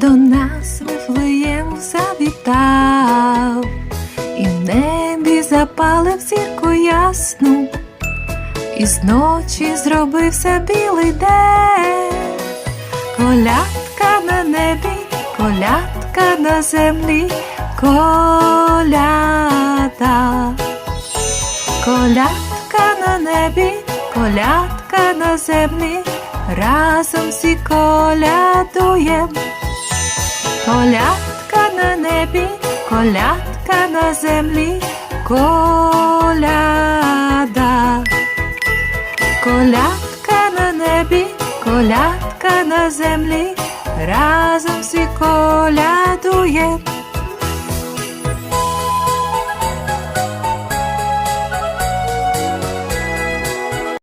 до нас вифлеєм завітав, і в небі запалив зірку ясну, і з ночі зробився білий день, колядка на небі, колядка на землі, коляда, колядка на небі, колядка на землі. Разом всі колядуємо. Колядка на небі, колядка на землі, коляда. Колядка на небі, колядка на землі, разом всі колядуєм.